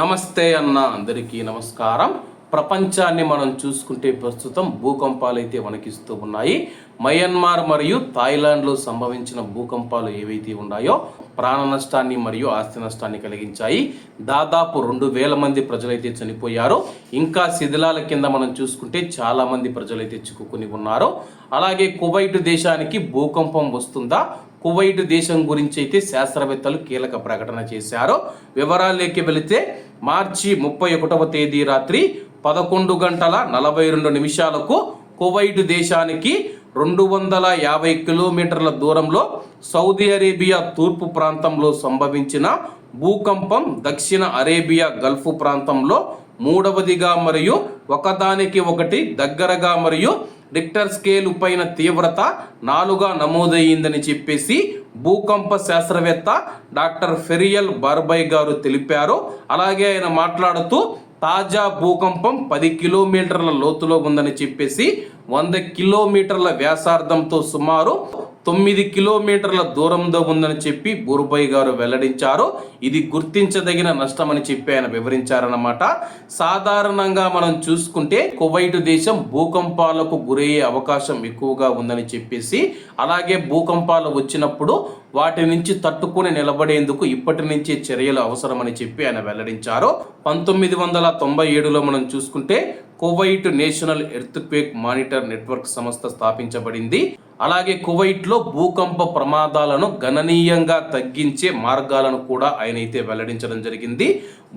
నమస్తే అన్న అందరికీ నమస్కారం. ప్రపంచాన్ని మనం చూసుకుంటే ప్రస్తుతం భూకంపాలు అయితే వణికిస్తూ ఉన్నాయి. మయన్మార్ మరియు థాయిలాండ్లో సంభవించిన భూకంపాలు ఏవైతే ఉన్నాయో ప్రాణ నష్టాన్ని మరియు ఆస్తి నష్టాన్ని కలిగించాయి. దాదాపు రెండు వేల మంది ప్రజలైతే చనిపోయారు. ఇంకా శిథిలాల కింద మనం చూసుకుంటే చాలా మంది ప్రజలైతే చిక్కుకుని ఉన్నారు. అలాగే కువైట్ దేశానికి భూకంపం వస్తుందా? కువైట్ దేశం గురించి అయితే శాస్త్రవేత్తలు కీలక ప్రకటన చేశారు. వివరాల్లోకి వెళితే మార్చి ముప్పై ఒకటవ తేదీ రాత్రి పదకొండు గంటల నలభై రెండు నిమిషాలకు కువైట్ దేశానికి రెండు వందల యాభై కిలోమీటర్ల దూరంలో సౌదీ అరేబియా తూర్పు ప్రాంతంలో సంభవించిన భూకంపం దక్షిణ అరేబియా గల్ఫ్ ప్రాంతంలో మూడవదిగా మరియు ఒకదానికి ఒకటి దగ్గరగా మరియు రిక్టర్ స్కేల్ పైన తీవ్రత నాలుగా నమోదయ్యిందని చెప్పేసి భూకంప శాస్త్రవేత్త డాక్టర్ ఫెరియల్ బార్బై గారు తెలిపారు. అలాగే ఆయన మాట్లాడుతూ తాజా భూకంపం పది కిలోమీటర్ల లోతులో ఉందని చెప్పేసి వంద కిలోమీటర్ల వ్యాసార్థంతో సుమారు తొమ్మిది కిలోమీటర్ల దూరంలో ఉందని చెప్పి బూర్బై గారు వెల్లడించారు. ఇది గుర్తించదగిన నష్టమని చెప్పి ఆయన వివరించారన్నమాట. సాధారణంగా మనం చూసుకుంటే కువైట్ దేశం భూకంపాలకు గురయ్యే అవకాశం ఎక్కువగా ఉందని చెప్పేసి అలాగే భూకంపాలు వచ్చినప్పుడు వాటి నుంచి తట్టుకుని నిలబడేందుకు ఇప్పటి నుంచే చర్యలు అవసరమని చెప్పి ఆయన వెల్లడించారు. పంతొమ్మిది వందల తొంభై ఏడులో మనం చూసుకుంటే Kuwait national earthquake monitor network సంస్థ స్థాపించబడింది. అలాగే కువైట్లో భూకంప ప్రమాదాలను గణనీయంగా తగ్గించే మార్గాలను కూడా ఆయన అయితే వెల్లడించడం జరిగింది.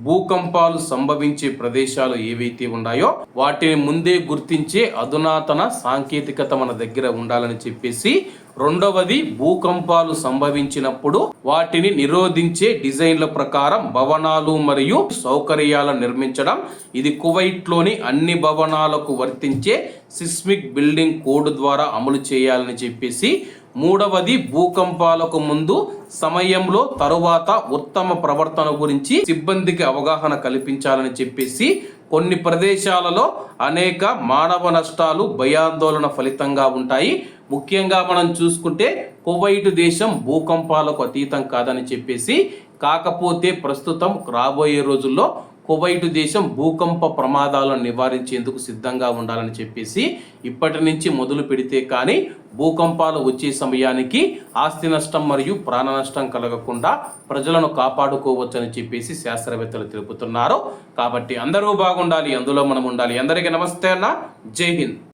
భూకంపాలు సంభవించే ప్రదేశాలు ఏవైతే ఉన్నాయో వాటిని ముందే గుర్తించే అధునాతన సాంకేతికత మన దగ్గర ఉండాలని చెప్పేసి రెండవది భూకంపాలు సంభవించినప్పుడు వాటిని నిరోధించే డిజైన్ల ప్రకారం భవనాలు మరియు సౌకర్యాలను నిర్మించడం. ఇది కువైట్లోని అన్ని భవనాలకు వర్తించే సిస్మిక్ బిల్డింగ్ కోడ్ ద్వారా అమలు చేయాలని చెప్పేసి. మూడవది భూకంపాలకు ముందు సమయంలో తరువాత ఉత్తమ ప్రవర్తన గురించి సిబ్బందికి అవగాహన కల్పించాలని చెప్పేసి. కొన్ని ప్రదేశాలలో అనేక మానవ నష్టాలు భయాందోళన ఫలితంగా ఉంటాయి. ముఖ్యంగా మనం చూసుకుంటే కువైట్ దేశం భూకంపాలకు అతీతం కాదని చెప్పేసి కాకపోతే ప్రస్తుతం రాబోయే రోజుల్లో కువైటు దేశం భూకంప ప్రమాదాలను నివారించేందుకు సిద్ధంగా ఉండాలని చెప్పేసి ఇప్పటి నుంచి మొదలు పెడితే కానీ భూకంపాలు వచ్చే సమయానికి ఆస్తి నష్టం మరియు ప్రాణ నష్టం కలగకుండా ప్రజలను కాపాడుకోవచ్చని చెప్పేసి శాస్త్రవేత్తలు తెలుపుతున్నారు. కాబట్టి అందరూ బాగుండాలి అందులో మనం ఉండాలి. అందరికీ నమస్తే అన్న. జై హింద్.